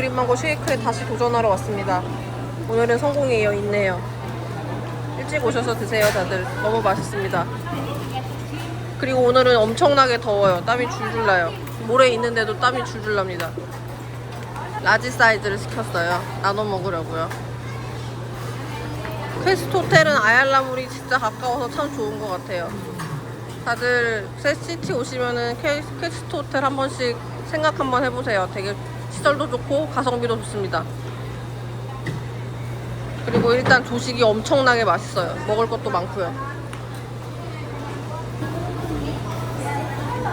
그린망고 쉐이크에 다시 도전하러 왔습니다. 오늘은 성공이에요. 있네요. 일찍 오셔서 드세요, 다들. 너무 맛있습니다. 그리고 오늘은 엄청나게 더워요. 땀이 줄줄 나요. 모래 있는데도 땀이 줄줄 납니다. 라지 사이즈를 시켰어요. 나눠 먹으려고요. 퀘스트 호텔은 아얄라물이 진짜 가까워서 참 좋은 것 같아요. 다들 세시티 오시면은 퀘- 퀘스트 호텔 한 번씩 생각 한번 해보세요. 되게 시설도 좋고 가성비도 좋습니다. 그리고 일단 조식이 엄청나게 맛있어요. 먹을 것도 많고요.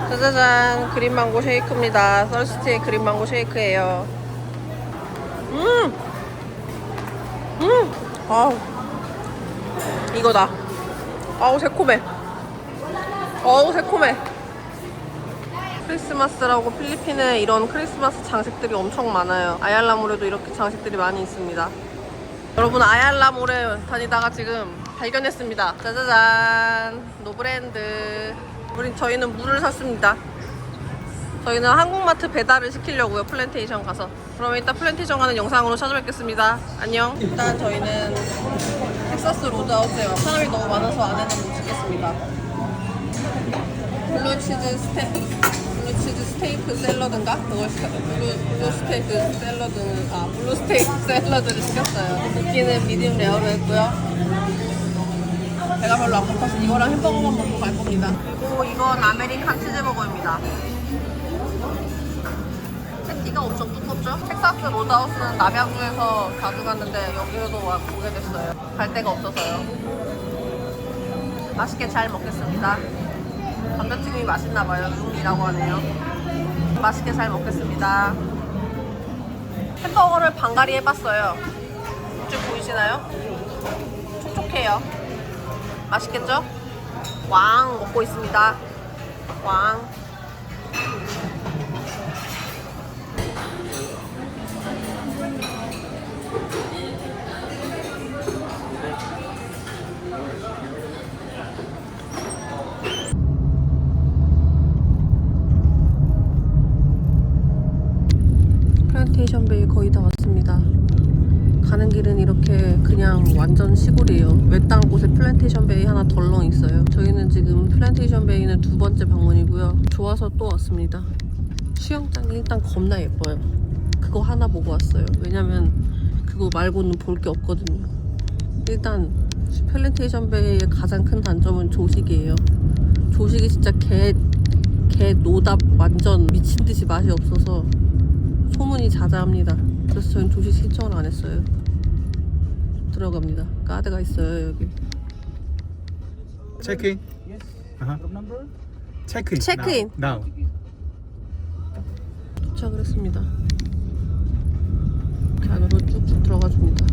짜자잔 그린망고 쉐이크입니다. 썰스티의 그린망고 쉐이크예요. 음, 음, 아우 이거다. 아우 새콤해. 어우 새콤해. 크리스마스라고 필리핀에 이런 크리스마스 장식들이 엄청 많아요. 아얄라몰에도 이렇게 장식들이 많이 있습니다. 여러분 아얄라몰에 다니다가 지금 발견했습니다. 짜자잔 노브랜드. 우린 저희는 물을 샀습니다. 저희는 한국마트 배달을 시키려고요. 플랜테이션 가서. 그러면 이따 플랜테이션 가는 영상으로 찾아뵙겠습니다. 안녕. 일단 저희는 텍사스 로드하우스에 와 사람이 너무 많아서 안에는 못 찍겠습니다. 블루치즈 스테 블루치즈 스테이크 샐러드인가? 그걸 시켰 블루, 블루 스테이크 샐러드 아 블루 스테이크 샐러드를 시켰어요. 굽기는 미디움 레어로 했고요. 배가 별로 안 고파서 이거랑 햄버거만 먹고 갈 겁니다. 그리고 이건 아메리칸 치즈버거입니다. 패티가 엄청 두껍죠? 텍사스 로드하우스는 남양주에서 자주 갔는데 여기로도 와 보게 됐어요. 갈 데가 없어서요. 맛있게 잘 먹겠습니다. 감자튀김이 맛있나봐요. 눈이라고 하네요. 맛있게 잘 먹겠습니다. 햄버거를 반가리 해봤어요. 쭉 보이시나요? 촉촉해요. 맛있겠죠? 왕 먹고 있습니다. 왕. 플란테이션 베이 거의 다 왔습니다. 가는 길은 이렇게 그냥 완전 시골이에요. 외딴 곳에 플란테이션 베이 하나 덜렁 있어요. 저희는 지금 플란테이션 베이는 두 번째 방문이고요. 좋아서 또 왔습니다. 수영장이 일단 겁나 예뻐요. 그거 하나 보고 왔어요. 왜냐면 그거 말고는 볼 게 없거든요. 일단 플란테이션 베이의 가장 큰 단점은 조식이에요. 조식이 진짜 개, 개 노답 완전 미친 듯이 맛이 없어서 소문이 자자합니다. 그래서 저는 조식 신청을 안 했어요. 들어갑니다. 카드가 있어요 여기. Check in. Uh-huh. Check in. Check in. Now. now. 도착을 했습니다. 이렇게 안으로 쭉쭉 들어가 줍니다.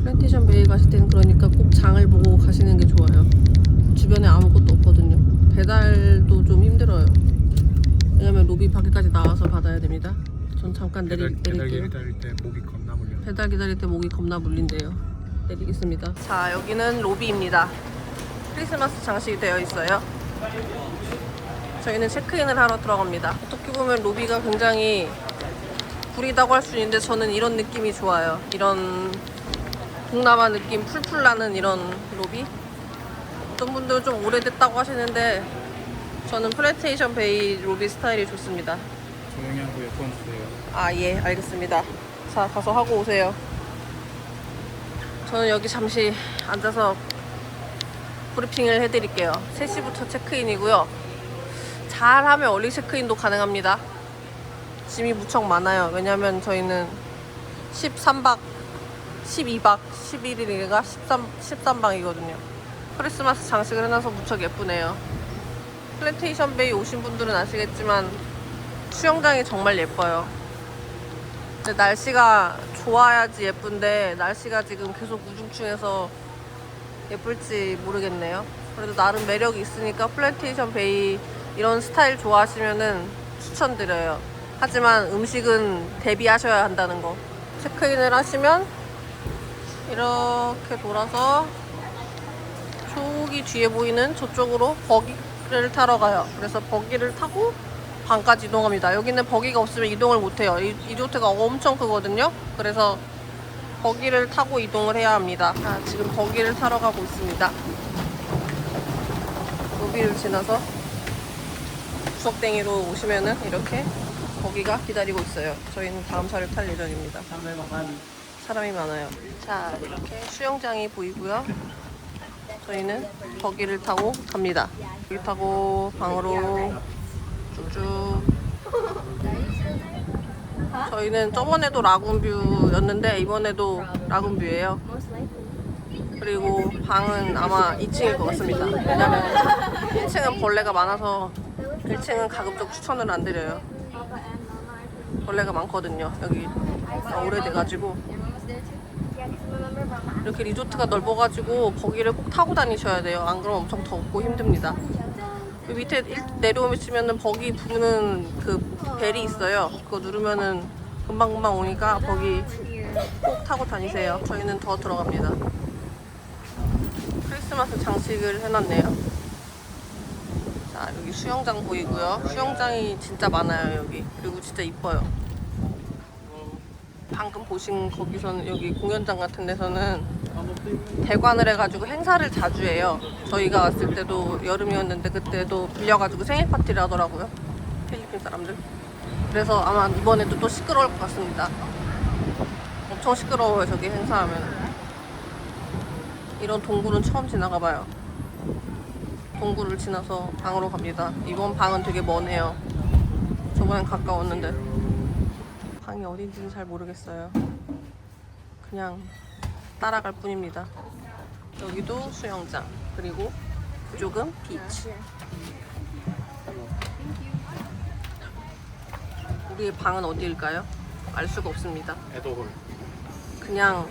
플랜테이션 베이 가실 때는 그러니까 꼭 장을 보고 가시는 게 좋아요. 주변에 아무것도 없거든요. 배달도 좀 힘들어요. 왜냐면 로비 밖에까지 나와서 받아야 됩니다. 전 잠깐 내리, 배달, 배달 내릴게요. 기다릴 때 목이 겁나 물려. 배달 기다릴 때 목이 겁나 물린대요. 내리겠습니다. 자, 여기는 로비입니다. 크리스마스 장식이 되어 있어요. 저희는 체크인을 하러 들어갑니다. 어떻게 보면 로비가 굉장히 구리다고 할 수 있는데 저는 이런 느낌이 좋아요. 이런 동남아 느낌 풀풀 나는 이런 로비. 어떤 분들은 좀 오래됐다고 하시는데 저는 플랜테이션 베이 로비 스타일이 좋습니다. 조용히 하고 예쁜 주세요. 아, 예, 알겠습니다. 자, 가서 하고 오세요. 저는 여기 잠시 앉아서 브리핑을 해드릴게요. 3시부터 체크인이고요. 잘하면 얼리 체크인도 가능합니다. 짐이 무척 많아요. 왜냐면 저희는 13박, 12박, 11일인가 13, 13박이거든요. 크리스마스 장식을 해놔서 무척 예쁘네요. 플랜테이션 베이 오신 분들은 아시겠지만 수영장이 정말 예뻐요. 근데 날씨가 좋아야지 예쁜데 날씨가 지금 계속 우중충해서 예쁠지 모르겠네요. 그래도 나름 매력이 있으니까 플랜테이션 베이 이런 스타일 좋아하시면은 추천드려요. 하지만 음식은 대비하셔야 한다는 거. 체크인을 하시면 이렇게 돌아서 저기 뒤에 보이는 저쪽으로 버기를 타러 가요. 그래서 버기를 타고 방까지 이동합니다. 여기는 버기가 없으면 이동을 못해요. 이, 리조트가 엄청 크거든요. 그래서 버기를 타고 이동을 해야 합니다. 자, 지금 버기를 타러 가고 있습니다. 로비를 지나서 구석댕이로 오시면은 이렇게 버기가 기다리고 있어요. 저희는 다음 차를 탈 예정입니다. 사람이 많아요. 자, 이렇게 수영장이 보이고요. 저희는 버기를 타고 갑니다. 버기 타고 방으로 쭉쭉. 저희는 저번에도 라군뷰였는데 이번에도 라군뷰예요. 그리고 방은 아마 2층일 것 같습니다. 왜냐면 1층은 벌레가 많아서 1층은 가급적 추천을 안 드려요. 벌레가 많거든요. 여기 오래돼가지고 이렇게 리조트가 넓어가지고 거기를 꼭 타고 다니셔야 돼요. 안 그러면 엄청 덥고 힘듭니다. 그 밑에 일- 내려오시면은 버기 부르는 그 벨이 있어요. 그거 누르면은 금방금방 오니까 버기 꼭 타고 다니세요. 저희는 더 들어갑니다. 크리스마스 장식을 해놨네요. 자, 여기 수영장 보이고요. 수영장이 진짜 많아요, 여기. 그리고 진짜 이뻐요. 방금 보신 거기서는 여기 공연장 같은 데서는 대관을 해가지고 행사를 자주 해요. 저희가 왔을 때도 여름이었는데 그때도 빌려가지고 생일 파티를 하더라고요. 필리핀 사람들. 그래서 아마 이번에도 또 시끄러울 것 같습니다. 엄청 시끄러워요, 저기 행사하면. 이런 동굴은 처음 지나가봐요. 동굴을 지나서 방으로 갑니다. 이번 방은 되게 머네요. 저번엔 가까웠는데. 방이 어딘지는 잘 모르겠어요. 그냥 따라갈 뿐입니다. 여기도 수영장, 그리고 이쪽은 비치. 우리의 방은 어디일까요? 알 수가 없습니다. 에더홀. 그냥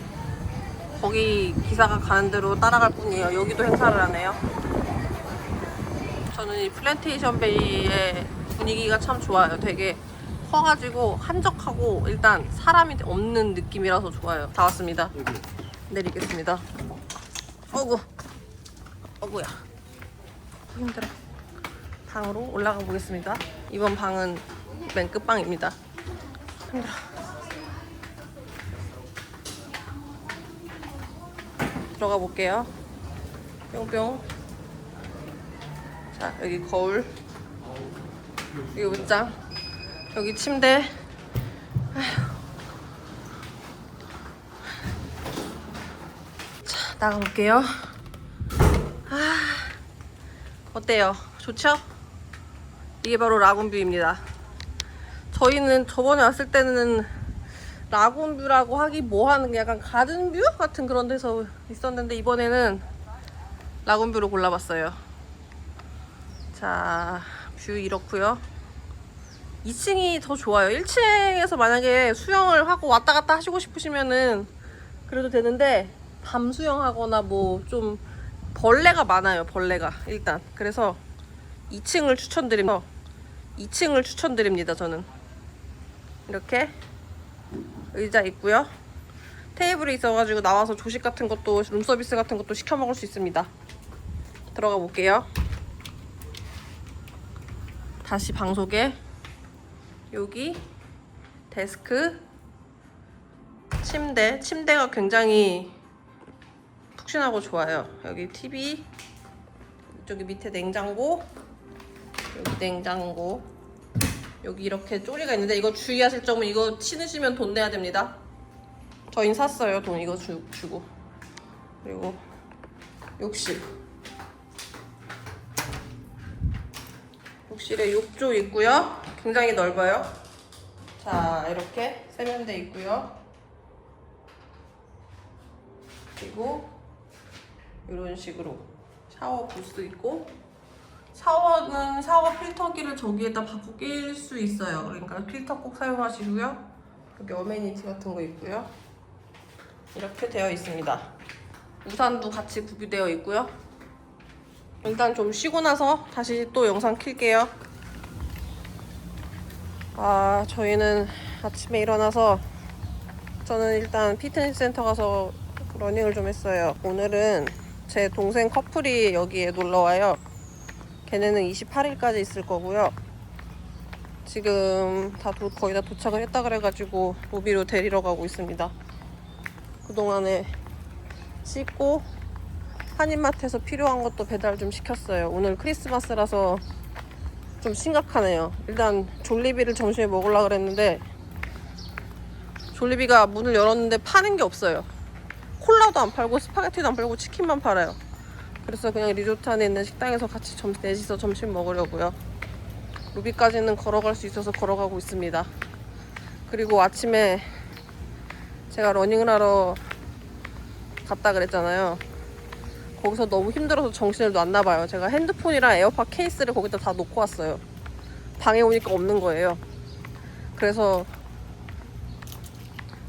거기 기사가 가는 대로 따라갈 뿐이에요. 여기도 행사를 하네요. 저는 이 플랜테이션 베이의 분위기가 참 좋아요. 되게 커가지고 한적하고 일단 사람이 없는 느낌이라서 좋아요. 다 왔습니다. 여기. 내리겠습니다. 어구, 어구야. 힘들어. 방으로 올라가 보겠습니다. 이번 방은 맨 끝방입니다. 힘들어. 들어가 볼게요. 뿅뿅. 자, 여기 거울. 여기 옷장. 여기 침대. 자, 나가볼게요. 아, 어때요? 좋죠? 이게 바로 라군뷰입니다. 저희는 저번에 왔을 때는 라군뷰라고 하기 뭐하는 약간 가든뷰 같은 그런 데서 있었는데 이번에는 라군뷰로 골라봤어요. 자, 뷰 이렇고요. 2층이 더 좋아요. 1층에서 만약에 수영을 하고 왔다 갔다 하시고 싶으시면은 그래도 되는데 밤 수영하거나 뭐 좀 벌레가 많아요. 벌레가 일단 그래서 2층을 추천드립니다. 2층을 추천드립니다. 저는 이렇게 의자 있고요. 테이블이 있어가지고 나와서 조식 같은 것도 룸 서비스 같은 것도 시켜 먹을 수 있습니다. 들어가 볼게요. 다시 방 소개. 여기 데스크, 침대. 침대가 굉장히 푹신하고 좋아요. 여기 TV, 저기 밑에 냉장고, 여기 냉장고. 여기 이렇게 쪼리가 있는데 이거 주의하실 점은 이거 신으시면 돈 내야 됩니다. 저희는 샀어요. 돈 이거 주, 주고. 그리고 욕실. 욕실에 욕조 있고요. 굉장히 넓어요. 자, 이렇게 세면대 있고요. 그리고 이런 식으로 샤워 부스 있고 샤워는 샤워 필터기를 저기에다 바꾸 낄 수 있어요. 그러니까 필터 꼭 사용하시고요. 여기 어메니티 같은 거 있고요. 이렇게 되어 있습니다. 우산도 같이 구비되어 있고요. 일단 좀 쉬고 나서 다시 또 영상 킬게요. 아, 저희는 아침에 일어나서 저는 일단 피트니스 센터 가서 러닝을 좀 했어요. 오늘은 제 동생 커플이 여기에 놀러 와요. 걔네는 28일까지 있을 거고요. 지금 다 도- 거의 다 도착을 했다 그래가지고 로비로 데리러 가고 있습니다. 그동안에 씻고 한인마트에서 필요한 것도 배달 좀 시켰어요. 오늘 크리스마스라서 좀 심각하네요. 일단 졸리비를 점심에 먹으려고 그랬는데 졸리비가 문을 열었는데 파는 게 없어요. 콜라도 안 팔고 스파게티도 안 팔고 치킨만 팔아요. 그래서 그냥 리조트 안에 있는 식당에서 같이 점, 넷이서 점심 먹으려고요. 루비까지는 걸어갈 수 있어서 걸어가고 있습니다. 그리고 아침에 제가 러닝을 하러 갔다 그랬잖아요. 거기서 너무 힘들어서 정신을 놨나 봐요. 제가 핸드폰이랑 에어팟 케이스를 거기다 다 놓고 왔어요. 방에 오니까 없는 거예요. 그래서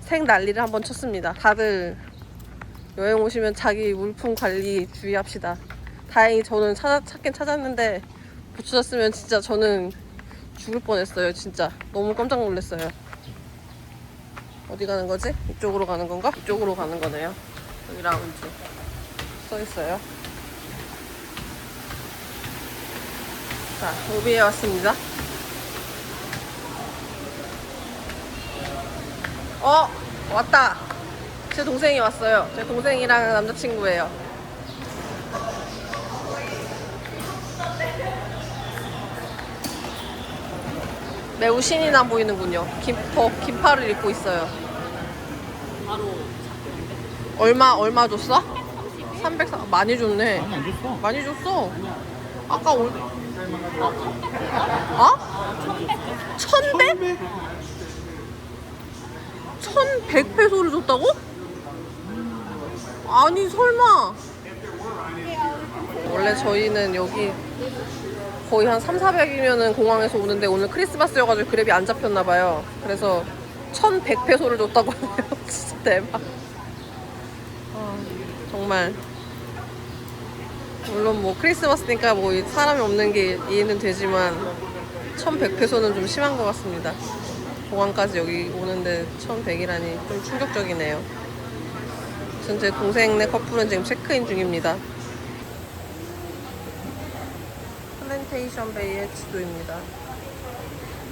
생 난리를 한번 쳤습니다. 다들 여행 오시면 자기 물품 관리 주의합시다. 다행히 저는 찾아, 찾긴 찾았는데 못 찾았으면 진짜 저는 죽을 뻔했어요. 진짜 너무 깜짝 놀랐어요. 어디 가는 거지? 이쪽으로 가는 건가? 이쪽으로 가는 거네요. 여기 라운지 써 있어요. 자, 로비에 왔습니다. 어, 왔다. 제 동생이 왔어요. 제 동생이랑 남자친구예요. 매우 신이 나 보이는군요. 긴퍼 긴팔을 입고 있어요. 바로 얼마 얼마 줬어? 300 많이 줬네. 안 줬어. 많이 줬어. 아까 올 어? 1100? 1100페소를 줬다고? 아니 설마. 원래 저희는 여기 거의 한 3, 400이면은 공항에서 오는데 오늘 크리스마스여가지고 그랩이 안 잡혔나봐요. 그래서 1100페소를 줬다고 하네요. 진짜 대박. 아, 정말. 물론 뭐 크리스마스니까 뭐 사람이 없는 게 이해는 되지만 1100페소는 좀 심한 것 같습니다. 공항까지 여기 오는데 1100이라니 좀 충격적이네요. 전제 동생네 커플은 지금 체크인 중입니다. 플랜테이션 베이의 지도입니다.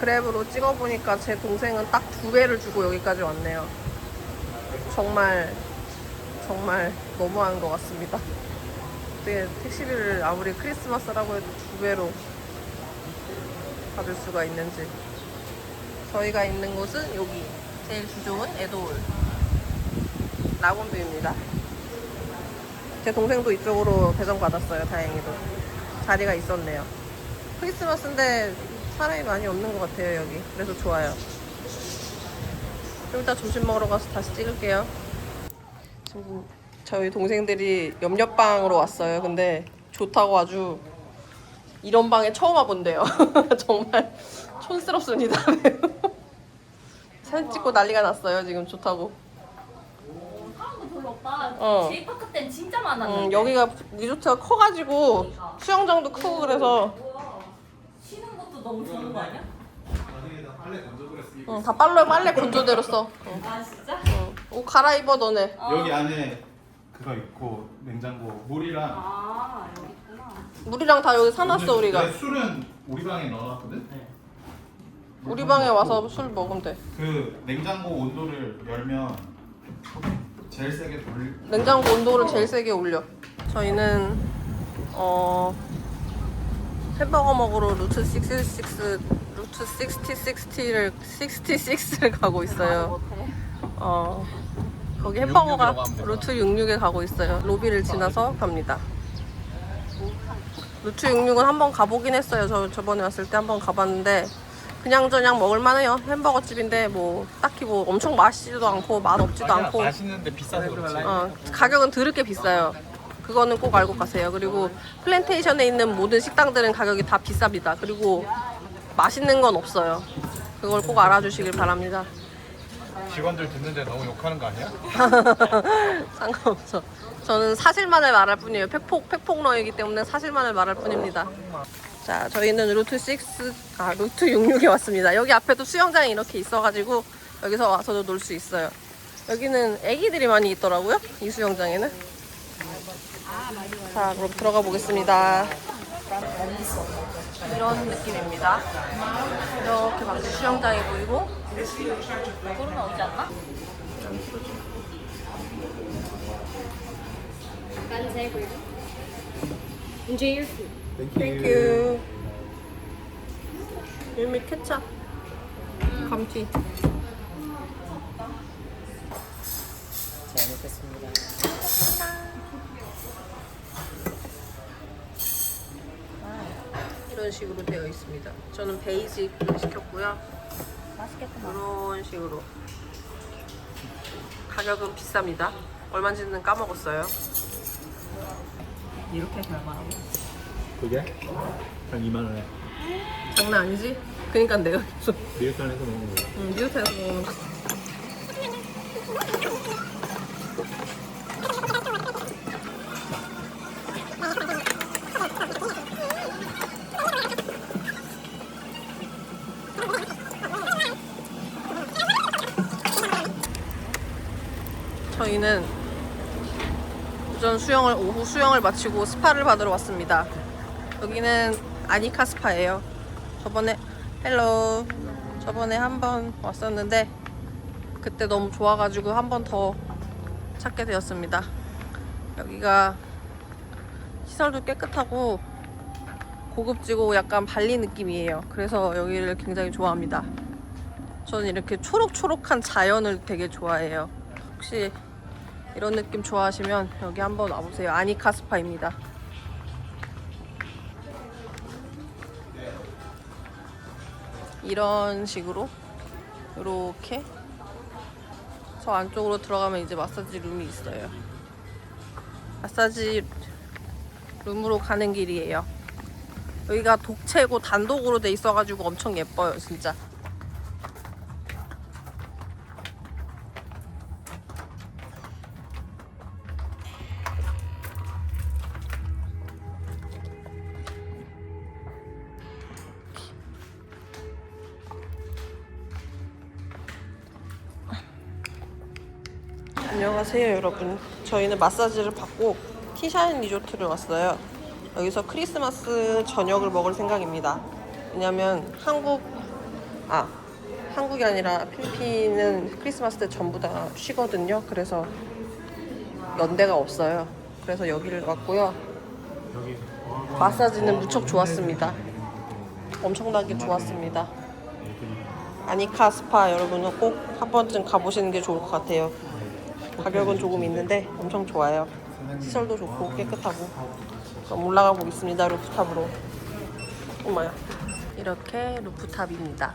그랩으로 찍어보니까 제 동생은 딱 두 배를 주고 여기까지 왔네요. 정말 정말 너무한 것 같습니다. 어떻게 택시비를 아무리 크리스마스라고 해도 두 배로 받을 수가 있는지. 저희가 있는 곳은 여기 제일 주종은 에도울 라곤뷰입니다. 제 동생도 이쪽으로 배정 받았어요. 다행히도 자리가 있었네요. 크리스마스인데 사람이 많이 없는 것 같아요 여기. 그래서 좋아요. 좀 이따 점심 먹으러 가서 다시 찍을게요. 지금 저희 동생들이 옆옆방으로 왔어요. 근데 좋다고 아주 이런 방에 처음 와본대요. 정말 촌스럽습니다. 사진 찍고 난리가 났어요. 지금 좋다고. 없다. 어. 제이파크 때는 진짜 많았는데. 음, 여기가 리조트가 커가지고 수영장도 크고 그래서 뭐야? 쉬는 것도 너무 좋은 거 아니야? 응, 다 빨래 빨래 건조대로 써. 응. 아 진짜? 응. 옷 갈아입어 너네. 어. 여기 안에 그거 있고 냉장고 물이랑 아 여기 있구나. 물이랑 다 여기 사놨어 우리가. 내 술은 우리 방에 넣어놨거든. 우리 방에 와서 술 먹으면 돼. 그 냉장고 온도를 열면 제일 세게 돌릴. 냉장고 온도를 제일 세게 올려. 저희는 어 햄버거 먹으러 루트 66 루트 60 60를 66를 가고 있어요. 어 거기 햄버거가 66으로 가면 되나? 루트 66에 가고 있어요. 로비를 지나서 갑니다. 루트 66은 한번 가보긴 했어요. 저 저번에 왔을 때 한번 가봤는데 그냥 저냥 먹을만해요. 햄버거 집인데 뭐 딱히 뭐 엄청 맛있지도 않고 맛 없지도 않고 맛있는데 비싸서 그렇지. 어, 가격은 드럽게 비싸요. 그거는 꼭 알고 가세요. 그리고 플랜테이션에 있는 모든 식당들은 가격이 다 비쌉니다. 그리고 맛있는 건 없어요. 그걸 꼭 알아주시길 바랍니다. 직원들 듣는데 너무 욕하는 거 아니야? 상관없어. 저는 사실만을 말할 뿐이에요. 팩폭, 팩폭러이기 때문에 사실만을 말할 뿐입니다. 자, 저희는 루트 6, 아, 루트 66에 왔습니다. 여기 앞에도 수영장이 이렇게 있어가지고 여기서 와서도 놀 수 있어요. 여기는 애기들이 많이 있더라고요. 이 수영장에는. 자, 그럼 들어가 보겠습니다. 이런 느낌입니다. 이렇게 막 수영장이 보이고 코로나 오지 않나? Enjoy your food. 땡큐. 일미 케찹. 감튀. 잘 먹겠습니다. 이런 식으로 되어 있습니다. 저는 베이직을 시켰고요. 맛있겠다. 이런 식으로. 가격은 비쌉니다. 얼마인지는 까먹었어요. 이렇게 별말하고 그게 한 2만 원에 장난 아니지? 그니까 내가 계속 미역간에서 먹는 거. 음, 뉴욕에서 먹는 거. 저희는 오전 수영을 오후 수영을 마치고 스파를 받으러 왔습니다. 여기는 아니카 스파예요. 저번에 헬로 저번에 한 번 왔었는데 그때 너무 좋아가지고 한 번 더 찾게 되었습니다. 여기가 시설도 깨끗하고 고급지고 약간 발리 느낌이에요. 그래서 여기를 굉장히 좋아합니다. 저는 이렇게 초록초록한 자연을 되게 좋아해요. 혹시 이런 느낌 좋아하시면 여기 한번 와보세요. 아니카 스파입니다. 이런 식으로 이렇게 저 안쪽으로 들어가면 이제 마사지 룸이 있어요. 마사지 룸으로 가는 길이에요. 여기가 독채고 단독으로 돼 있어가지고 엄청 예뻐요, 진짜. 안녕하세요 여러분. 저희는 마사지를 받고 티샤인 리조트를 왔어요. 여기서 크리스마스 저녁을 먹을 생각입니다. 왜냐면 한국 아 한국이 아니라 필리핀은 크리스마스 때 전부 다 쉬거든요. 그래서 연대가 없어요. 그래서 여기를 왔고요. 마사지는 무척 좋았습니다. 엄청나게 좋았습니다. 아니카 스파 여러분은 꼭 한 번쯤 가보시는 게 좋을 것 같아요 가격은 조금 있는데 엄청 좋아요. 시설도 좋고 깨끗하고. 그럼 올라가 보겠습니다. 루프탑으로. 엄마야. 이렇게 루프탑입니다.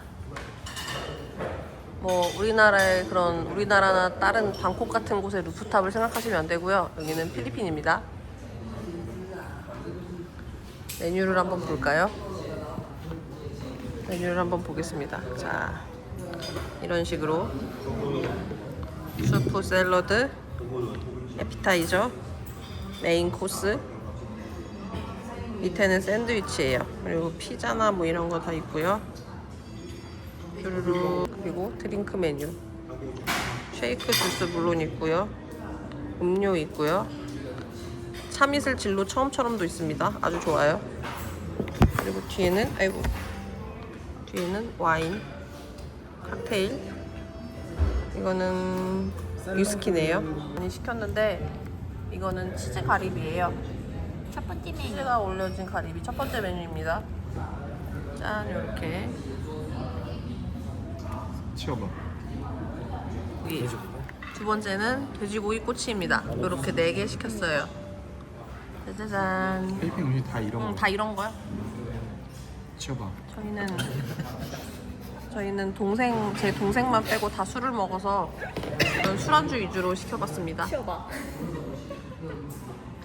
뭐 우리나라의 그런 우리나라나 다른 방콕 같은 곳의 루프탑을 생각하시면 안 되고요. 여기는 필리핀입니다. 메뉴를 한번 볼까요? 메뉴를 한번 보겠습니다. 자, 이런 식으로 수프 샐러드, 에피타이저, 메인 코스, 밑에는 샌드위치예요. 그리고 피자나 뭐 이런 거 다 있고요. 쭈루루 그리고 드링크 메뉴, 쉐이크 주스 물론 있고요. 음료 있고요. 참이슬 진로 처음처럼도 있습니다. 아주 좋아요. 그리고 뒤에는 아이고 뒤에는 와인, 칵테일. 이거는 위스키네요. 많이 시켰는데 이거는 치즈 가리비예요. 첫 번째 메뉴. 치즈가 올려진 가리비 첫 번째 메뉴입니다. 짠 이렇게 치워봐. 여기 두 번째는 돼지고기 꼬치입니다. 이렇게 네 개 시켰어요. 짜자잔. 필리핀 음식 다 이런 응, 거. 다 이런 거야? 치워봐. 저희는 저희는 동생 제 동생만 빼고 다 술을 먹어서 이런 술안주 위주로 시켜봤습니다. 치워봐.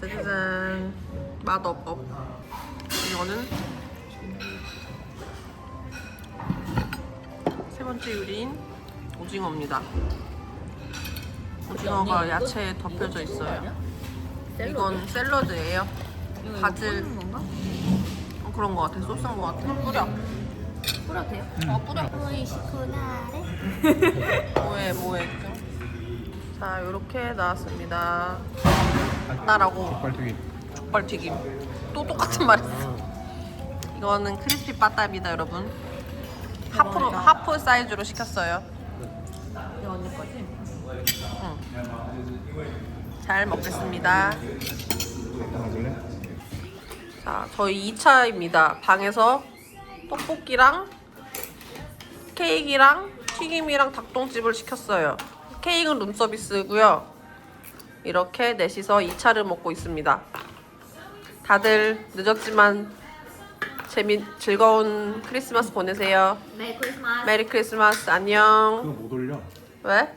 짜자잔 맛없업 이거는 세 번째 요리인 오징어입니다. 오징어가 야채에 덮여져 있어요. 이건 샐러드예요. 바질 어, 그런 거 같아. 소스인 거 같아. 뿌려. 뿌려도 돼요? 어 뿌려. 오이 시코나레. 뭐해 뭐해. 자 이렇게 나왔습니다. 나라고 족발튀기. 족발튀김. 또 똑같은 말 했어. 이거는 크리스피 빠따입니다, 여러분. 하프 하프 사이즈로 시켰어요. 이거 언니 거지? 잘 먹겠습니다. 먹을래? 자, 저희 2차입니다. 방에서 떡볶이랑 케이크랑 튀김이랑 닭똥집을 시켰어요. 케이크는 룸서비스고요. 이렇게 넷이서 2차를 먹고 있습니다. 다들 늦었지만 재미 즐거운 크리스마스 보내세요. 메리 크리스마스. 메리 크리스마스 안녕. 그거 못 올려 왜?